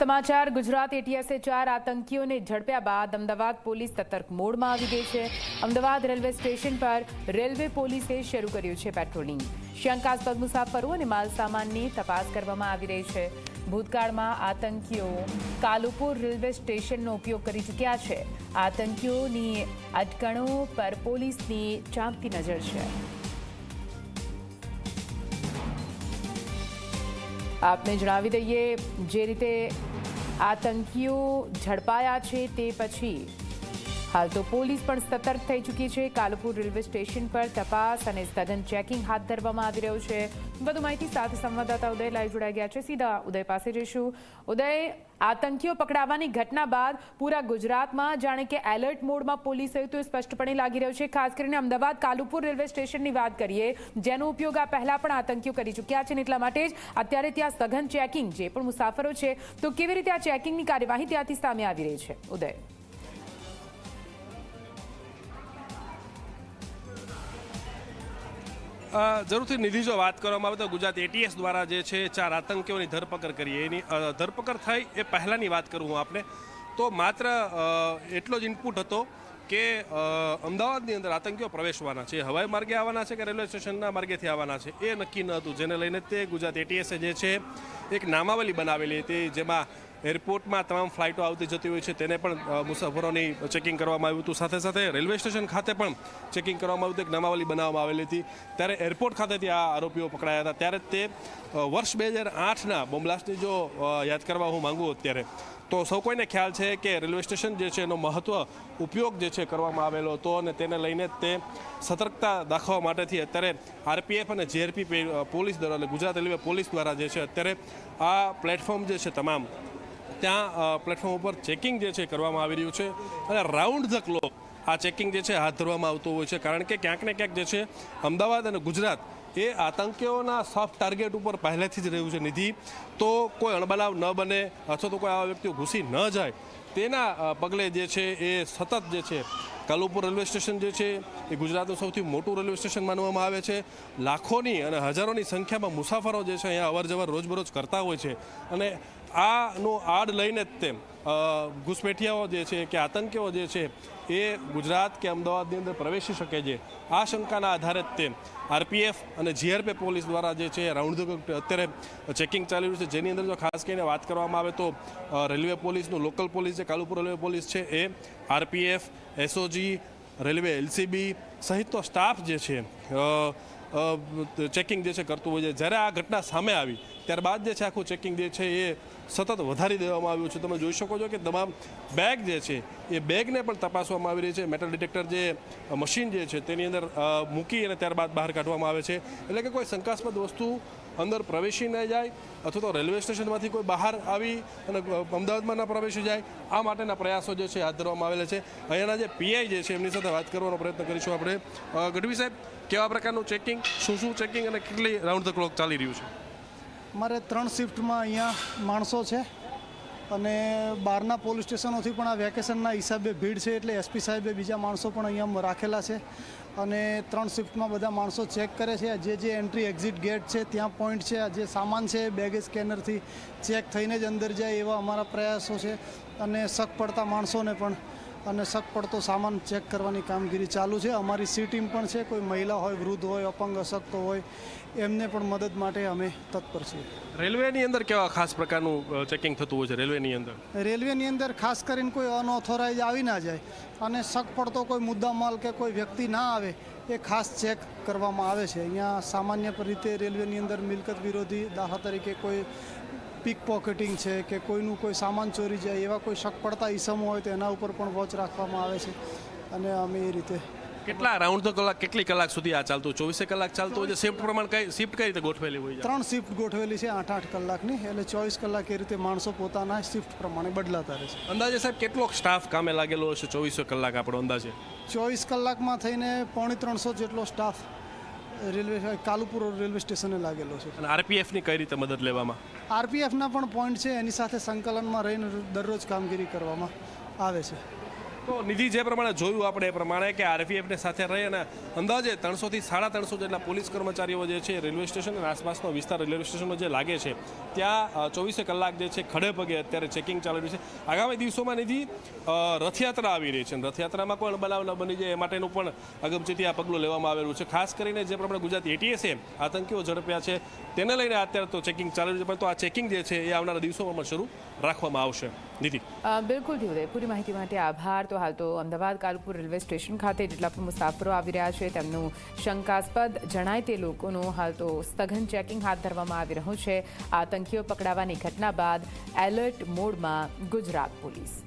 સમાચાર, ગુજરાત એટીએસે ચાર આતંકીઓને ઝડપ્યા બાદ અમદાવાદ પોલીસ સતર્ક મોડમાં આવી ગઈ છે. અમદાવાદ રેલવે સ્ટેશન પર રેલવે પોલીસે શરૂ કર્યું છે પેટ્રોલિંગ. શંકાસ્પદ મુસાફરો અને માલસામાનની તપાસ કરવામાં આવી રહી છે. ભૂતકાળમાં આતંકીઓ કાલુપુર રેલવે સ્ટેશનનો ઉપયોગ કરી ચૂક્યા છે. આતંકીઓની અટકણો પર પોલીસની ચાંપતી નજર છે. આપને જણાવી દઈએ, જે રીતે આતંકીઓ ઝડપાયા છે તે પછી હાલ તો પોલીસ પણ સતર્ક થઈ ચૂકી છે. કાલુપુર રેલવે સ્ટેશન પર તપાસ અને સઘન ચેકિંગ હાથ ધરવામાં આવી રહ્યું છે. વધુ માહિતી સાથે સંવાદદાતા ઉદય લાઈવ જોડાઈ ગયા છે. સીધા ઉદય પાસે જઈશું. ઉદય, આતંકીઓ પકડાવાની ઘટના બાદ પૂરા ગુજરાતમાં જાણે કે એલર્ટ મોડમાં પોલીસ હોય તો સ્પષ્ટપણે લાગી રહ્યું છે. ખાસ કરીને અમદાવાદ કાલુપુર રેલવે સ્ટેશનની વાત કરીએ, જેનો ઉપયોગ આ પહેલા પણ આતંકીઓ કરી ચૂક્યા છે એટલા માટે જ અત્યારે ત્યાં સઘન ચેકિંગ, જે પણ મુસાફરો છે, તો કેવી રીતે આ ચેકિંગની કાર્યવાહી ત્યાંથી સામે આવી રહી છે? ઉદય. જરૂરથી નિધિ જો વાત કરવામાં આવે તો ગુજરાત એટીએસ દ્વારા જે છે ચાર આતંકીઓની ધરપકડ કરી. એની ધરપકડ થઈ એ પહેલાંની વાત કરું હું આપને. તો માત્ર એટલો જ ઇનપુટ હતો કે અમદાવાદની અંદર આતંકીઓ પ્રવેશવાના છે. હવાઈ માર્ગે આવવાના છે કે રેલવે સ્ટેશનના માર્ગેથી આવવાના છે? એ નક્કી ન હતું. જેને લઈને તે ગુજરાત એટીએસે જે છે, એક નામાવલી બનાવેલી હતી, જેમાં એરપોર્ટમાં તમામ ફ્લાઇટો આવતી જતી હોય છે, તેને પણ મુસાફરોની ચેકિંગ કરવામાં આવ્યું હતું. સાથે સાથે રેલવે સ્ટેશન ખાતે પણ ચેકિંગ કરવામાં આવ્યું હતું. એક નામાવલી બનાવવામાં આવેલી હતી. ત્યારે એરપોર્ટ ખાતેથી આ આરોપીઓ પકડાયા હતા. ત્યારે તે વર્ષ બે હજાર આઠના બોમ્બલાસ્ટની જો યાદ કરવા હું માંગુ અત્યારે, તો સૌ કોઈને ખ્યાલ છે કે રેલવે સ્ટેશન જે છે એનો મહત્ત્વ ઉપયોગ જે છે કરવામાં આવેલો હતો અને તેને લઈને તે સતર્કતા દાખવવા માટેથી અત્યારે આરપીએફ અને જેઆરપી પોલીસ દ્વારા એટલે ગુજરાત રેલવે પોલીસ દ્વારા જે છે અત્યારે આ પ્લેટફોર્મ જે છે, તમામ ત્યાં પ્લેટફોર્મ ઉપર ચેકિંગ જે છે કરવામાં આવી રહ્યું છે. અને રાઉન્ડ ધ ક્લોક આ ચેકિંગ જે છે હાથ ધરવામાં આવતું હોય છે. કારણ કે ક્યાંક ને ક્યાંક જે છે, અમદાવાદ અને ગુજરાત એ આતંકીઓના સોફ્ટ ટાર્ગેટ ઉપર પહેલેથી જ રહ્યું છે નિધિ. તો કોઈ અણબનાવ ન બને અથવા તો કોઈ આવા વ્યક્તિઓ ઘૂસી ન જાય. તેના પગલે જે છે એ સતત જે છે કાલુપુર રેલવે સ્ટેશન જે છે એ ગુજરાતનું સૌથી મોટું રેલવે સ્ટેશન માનવામાં આવે છે. લાખોની અને હજારોની સંખ્યામાં મુસાફરો જે છે અહીંયા અવર જવર રોજબરોજ કરતા હોય છે. અને આનું આડ લઈને જ તેમ ઘૂસપેઠિયાઓ જે છે કે આતંકીઓ જે છે એ ગુજરાત કે અમદાવાદની અંદર પ્રવેશી શકે છે. આ શંકાના આધારે જ તેમ, આરપીએફ અને જીઆરપી પોલીસ દ્વારા જે છે રાઉન્ડ ધ અત્યારે ચેકિંગ ચાલી રહ્યું છે. જેની અંદર જો ખાસ કરીને વાત કરવામાં આવે તો રેલવે પોલીસનું, લોકલ પોલીસ જે કાલુપુર રેલવે પોલીસ છે એ આરપીએફ, એસઓજી, રેલવે એલસીબી સહિતનો સ્ટાફ જે છે ચેકિંગ જે છે કરતું હોય છે. જ્યારે આ ઘટના સામે આવી, ત્યારબાદ જે છે આખું ચેકિંગ જે છે એ સતત વધારી દેવામાં આવ્યું છે. તમે જોઈ શકો છો કે તમામ બેગ જે છે, એ બેગને પણ તપાસવામાં આવી રહી છે. મેટલ ડિટેક્ટર જે મશીન જે છે, તેની અંદર મૂકી અને ત્યારબાદ બહાર કાઢવામાં આવે છે. એટલે કે કોઈ શંકાસ્પદ વસ્તુ અંદર પ્રવેશી ન જાય અથવા તો રેલવે સ્ટેશનમાંથી કોઈ બહાર આવી અને અમદાવાદમાં ન પ્રવેશી જાય, આ માટેના પ્રયાસો જે છે, હાથ ધરવામાં આવેલા છે. અહીંયાના જે પીઆઈ જે છે, એમની સાથે વાત કરવાનો પ્રયત્ન કરીશું આપણે. ગઢવી સાહેબ, કેવા પ્રકારનું ચેકિંગ, શું શું ચેકિંગ અને કેટલી રાઉન્ડ ધ ક્લોક ચાલી રહ્યું છે? મારે ત્રણ શિફ્ટમાં અહીંયા માણસો છે અને બહારના પોલીસ સ્ટેશનોથી પણ આ વેકેશનના હિસાબે ભીડ છે એટલે એસપી સાહેબે બીજા માણસો પણ અહીંયા રાખેલા છે અને ત્રણ શિફ્ટમાં બધા માણસો ચેક કરે છે. જે જે એન્ટ્રી એક્ઝિટ ગેટ છે, ત્યાં પોઈન્ટ છે જે સામાન છે, બેગેજ સ્કેનરથી ચેક થઈને જ અંદર જાય એવા અમારા પ્રયાસો છે અને શક પડતા માણસોને પણ અને શક પડતો સામાન ચેક કરવાની કામગીરી ચાલુ છે. અમારી સી ટીમ પણ છે. કોઈ મહિલા હોય વૃદ્ધ હોય અપંગ અશક્ત હોય એમને પણ મદદ માટે અમે તત્પર છીએ. રેલવેની અંદર કેવા ખાસ પ્રકારનું ચેકિંગ થતું હોય છે રેલવેની અંદર? રેલવેની અંદર ખાસ કરીને કોઈ અનઓથોરાઇઝ આવી ના જાય અને શક પડતો કોઈ મુદ્દા માલ કે કોઈ વ્યક્તિ ના આવે એ ખાસ ચેક કરવામાં આવે છે. અહીંયા સામાન્ય રીતે રેલવેની અંદર મિલકત વિરોધી દાખલા તરીકે કોઈ પીક પોકેટિંગ છે કે કોઈનું કોઈ સામાન ચોરી જાય એવા કોઈ શક પડતા ઈસમો હોય તો એના ઉપર પણ વોચ રાખવામાં આવે છે. અને અમે એ રીતે કેટલા રાઉન્ડ તો કલાક કેટલી કલાક સુધી આ ચાલતું? ચોવીસે કલાક ચાલતું હોય છે? શિફ્ટ પ્રમાણે કઈ શિફ્ટ કઈ રીતે ગોઠવેલી હોય ત્રણ શિફ્ટ ગોઠવેલી છે આઠ આઠ કલાકની. એટલે ચોવીસ કલાક એ રીતે માણસો પોતાના શિફ્ટ પ્રમાણે બદલાતા રહે છે. અંદાજે સાહેબ કેટલો સ્ટાફ કામે લાગેલો હશે? ચોવીસો કલાક આપણો અંદાજે? ચોવીસ કલાકમાં થઈને પોણી ત્રણસો જેટલો સ્ટાફ રેલવે કાલુપુર રેલવે સ્ટેશને લાગેલો છે. અને આરપીએફની કઈ રીતે મદદ લેવામાં? આરપીએફના પણ પોઈન્ટ છે એની સાથે સંકલનમાં રહીને દરરોજ કામગીરી કરવામાં આવે છે. તો નિધિ જે પ્રમાણે જોયું આપણે એ પ્રમાણે કે આરપીએફને સાથે રહી અને અંદાજે ત્રણસોથી સાડા ત્રણસો જેટલા પોલીસ કર્મચારીઓ જે છે રેલવે સ્ટેશન અને આસપાસનો વિસ્તાર રેલવે સ્ટેશનનો જે લાગે છે, ત્યાં ચોવીસે કલાક જે છે ખડે પગે અત્યારે ચેકિંગ ચાલી રહ્યું છે. આગામી દિવસોમાં નિધિ રથયાત્રા આવી રહી છે અને રથયાત્રામાં કોઈ બનાવ ન બની જાય એ માટેનું પણ અગમચેતી આ પગલું લેવામાં આવેલું છે. ખાસ કરીને જે પ્રમાણે ગુજરાત એટીએસે આતંકીઓ ઝડપ્યા છે, તેને લઈને અત્યારે તો ચેકિંગ ચાલી રહ્યું છે, પરંતુ આ ચેકિંગ જે છે એ આવનારા દિવસોમાં શરૂ રાખવામાં આવશે. બિલકુલ ધીરુદય પૂરી માહિતી માટે આભાર. તો હાલ તો અમદાવાદ કાલપુર રેલવે સ્ટેશન ખાતે જેટલા પણ મુસાફરો આવી રહ્યા છે, તેમનું શંકાસ્પદ જણાય તે લોકોનું હાલ તો સઘન ચેકિંગ હાથ ધરવામાં આવી રહ્યું છે. આતંકીઓ પકડાવાની ઘટના બાદ એલર્ટ મોડમાં ગુજરાત પોલીસ.